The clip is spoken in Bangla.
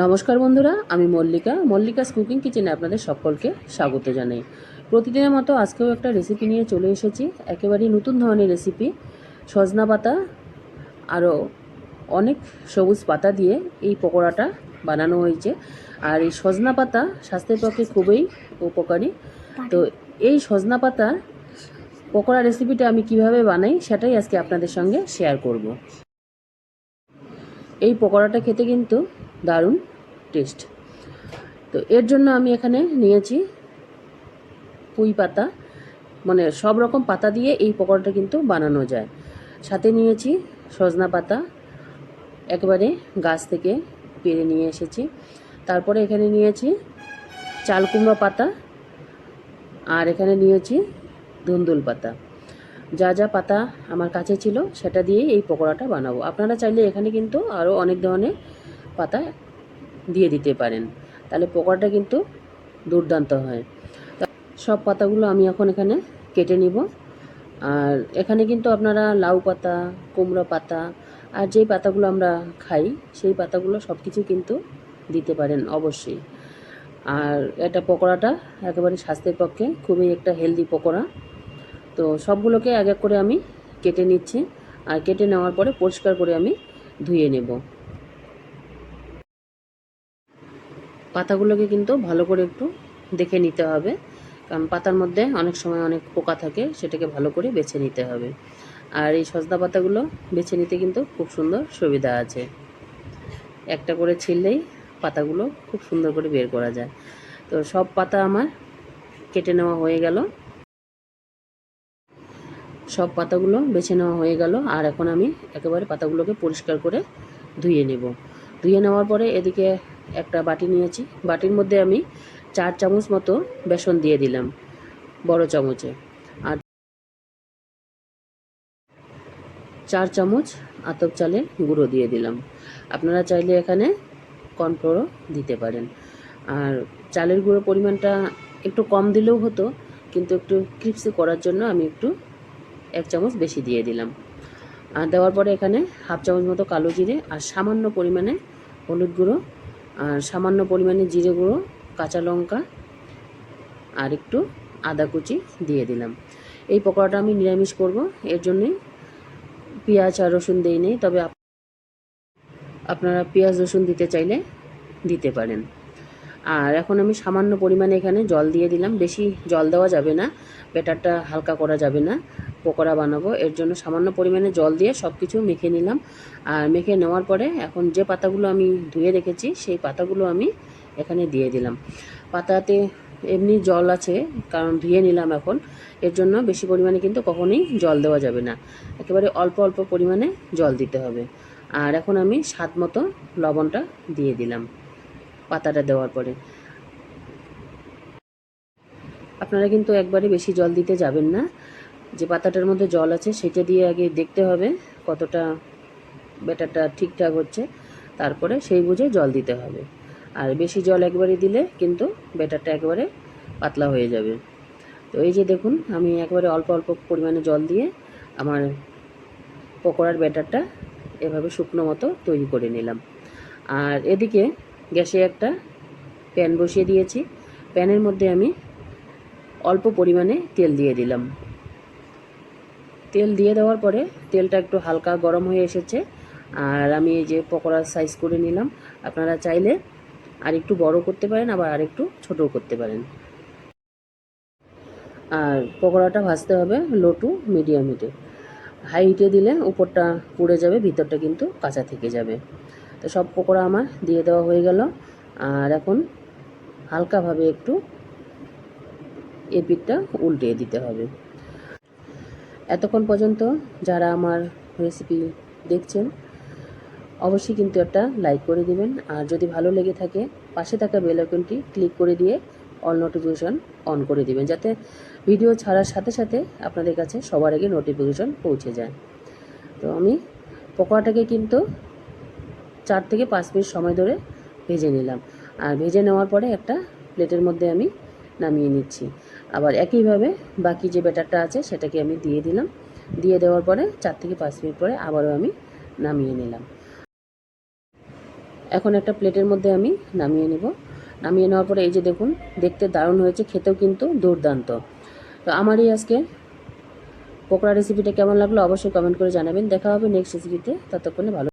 নমস্কার বন্ধুরা, আমি মল্লিকা। মল্লিকাস কুকিং কিচেনে আপনাদের সকলকে স্বাগত জানাই। প্রতিদিনের মতো আজকেও একটা রেসিপি নিয়ে চলে এসেছি। একেবারেই নতুন ধরনের রেসিপি সজনা পাতা আরও অনেক সবুজ পাতা দিয়ে এই পকোড়াটা বানানো হয়েছে। আর এই সজনা পাতা স্বাস্থ্যের পক্ষে খুবই উপকারী। তো এই সজনা পাতা পকোড়া রেসিপিটা আমি কীভাবে বানাই সেটাই আজকে আপনাদের সঙ্গে শেয়ার করব। এই পকোড়াটা খেতে কিন্তু দারুণ টেস্ট। তো এর জন্য আমি এখানে নিয়েছি পুঁই পাতা। মানে সব রকম পাতা দিয়ে এই পকোড়াটা কিন্তু বানানো যায়। সাথে নিয়েছি সজনা পাতা। একেবারে গাছ থেকে পেরে নিয়ে এসেছি। তারপরে এখানে নিয়েছি চাল কুমড়ো পাতা আর এখানে নিয়েছি ধুন্দুল পাতা। যা যা পাতা আমার কাছে ছিল সেটা দিয়েই এই পকোড়াটা বানাবো। আপনারা চাইলে এখানে কিন্তু আরও অনেক ধরনের পাতা দিয়ে দিতে পারেন। তাহলে পকোড়াটা কিন্তু দুর্দান্ত হয়। সব পাতাগুলো আমি এখন এখানে কেটে নিব। আর এখানে কিন্তু আপনারা লাউ পাতা, কুমড়ো পাতা আর যেই পাতাগুলো আমরা খাই, সেই পাতাগুলো সব কিছু কিন্তু দিতে পারেন অবশ্যই। আর এটা পকোড়াটা একেবারে স্বাস্থ্যের পক্ষে খুবই একটা হেলদি পকোড়া। তো সবগুলোকে এক এক করে আমি কেটে নিচ্ছি। আর কেটে নেওয়ার পরে পরিষ্কার করে আমি ধুয়ে নেব। পাতাগুলোকে কিন্তু ভালো করে একটু দেখে নিতে হবে। কারণ পাতার মধ্যে অনেক সময় অনেক পোকা থাকে, সেটাকে ভালো করে বেছে নিতে হবে। আর এই সজনা পাতাগুলো বেছে নিতে কিন্তু খুব সুন্দর সুবিধা আছে। একটা করে ছিললেই পাতাগুলো খুব সুন্দর করে বের করা যায়। তো সব পাতা আমার কেটে নেওয়া হয়ে গেল। সব পাতাগুলো বেছে নেওয়া হয়ে গেল। আর এখন আমি একেবারে পাতাগুলোকে পরিষ্কার করে ধুয়ে নেব। ধুয়ে নেওয়ার পরে এদিকে একটা বাটি নিয়েছি। বাটির মধ্যে আমি চার চামচ মতো বেসন দিয়ে দিলাম, বড় চামচে। আর চার চামচ আতপ চালের গুঁড়ো দিয়ে দিলাম। আপনারা চাইলে এখানে কর্নফ্লোরও দিতে পারেন। আর চালের গুঁড়ো পরিমাণটা একটু কম দিলেও হতো, কিন্তু একটু ক্রিপসি করার জন্য আমি একটু এক চামচ বেশি দিয়ে দিলাম। আর দেওয়ার পরে এখানে হাফ চামচ মতো কালো জিরে আর সামান্য পরিমাণে হলুদ গুঁড়ো আর সামান্য পরিমাণে জিরে গুঁড়ো, কাঁচা লঙ্কা আর একটু আদা কুচি দিয়ে দিলাম। এই পকোড়াটা আমি নিরামিষ করব। এর জন্যই পেঁয়াজ আর রসুন দিই নেই, তবে আপনারা পেঁয়াজ, রসুন দিতে চাইলে দিতে পারেন। আর এখন আমি সামান্য পরিমাণে এখানে জল দিয়ে দিলাম। বেশি জল দেওয়া যাবে না, ব্যাটারটা হালকা করা যাবে না। পকোড়া বানাবো। এর জন্য সামান্য পরিমাণে জল দিয়ে সব কিছু মেখে নিলাম। আর মেখে নেওয়ার পরে এখন যে পাতাগুলো আমি ধুয়ে রেখেছি, সেই পাতাগুলো আমি এখানে দিয়ে দিলাম। পাতাতে এমনি জল আছে, কারণ ধুয়ে নিলাম এখন। এর জন্য বেশি পরিমাণে কিন্তু কখনোই জল দেওয়া যাবে না। একেবারে অল্প অল্প পরিমাণে জল দিতে হবে। আর এখন আমি স্বাদ মতো লবণটা দিয়ে দিলাম পাতাটা দেওয়ার পরে। আপনারা কিন্তু একবারে বেশি জল দিতে যাবেন না। যে পাতাটার মধ্যে জল আছে সেটা দিয়ে আগে দেখতে হবে কতটা ব্যাটারটা ঠিকঠাক হচ্ছে। তারপরে সেই বুঝে জল দিতে হবে। আর বেশি জল একবারে দিলে কিন্তু ব্যাটারটা একবারে পাতলা হয়ে যাবে। তো এই যে দেখুন, আমি একবারে অল্প অল্প পরিমাণে জল দিয়ে আমার পকোড়ার ব্যাটারটা এভাবে শুকনো মতো তৈরি করে নিলাম। আর এদিকে গ্যাসে একটা প্যান বসিয়ে দিয়েছি। প্যানের মধ্যে আমি অল্প পরিমাণে তেল দিয়ে দিলাম। তেল দিয়ে দেওয়ার পরে তেলটা একটু হালকা গরম হয়ে এসেছে। আর আমি এই যে পকোড়ার সাইজ করে নিলাম। আপনারা চাইলে আর একটু বড় করতে পারেন, আবার আর একটু করতে পারেন। আর পকোড়াটা ভাজতে হবে লো টু মিডিয়াম হিটে হাই হিটে দিলে উপরটা পুড়ে যাবে, ভিতরটা কিন্তু কাঁচা থেকে যাবে। তো সব পকোড়া আমার দিয়ে দেওয়া হয়ে গেল। আর এখন হালকাভাবে একটু এই পিঠটা উল্টিয়ে দিতে হবে। এতক্ষণ পর্যন্ত যারা আমার রেসিপি দেখছেন, অবশ্যই কিন্তু একটা লাইক করে দিবেন। আর যদি ভালো লেগে থাকে, পাশে থাকা বেল আইকনটি ক্লিক করে দিয়ে অল নোটিফিকেশন অন করে দিবেন, যাতে ভিডিও ছাড়ার সাথে সাথে আপনাদের কাছে সবার আগে নোটিফিকেশন পৌঁছে যায়। তো আমি পকোড়াটাকে কিন্তু চার থেকে পাঁচ মিনিট সময় ধরে ভেজে নিলাম। আর ভেজে নেওয়ার পরে একটা প্লেটের মধ্যে আমি নামিয়ে নিচ্ছি। আবার একইভাবে বাকি যে ব্যাটারটা আছে সেটাকে আমি দিয়ে দিলাম। দিয়ে দেওয়ার পরে চার থেকে পাঁচ মিনিট পরে আবারও আমি নামিয়ে নিলাম। এখন একটা প্লেটের মধ্যে আমি নামিয়ে নেব। নামিয়ে নেওয়ার পরে এই যে দেখুন, দেখতে দারুণ হয়েছে, খেতেও কিন্তু দুর্দান্ত। তো আমার এই আজকে পকোড়া রেসিপিটা কেমন লাগল অবশ্যই কমেন্ট করে জানাবেন। দেখা হবে নেক্সট রেসিপিতে ততক্ষণে ভালো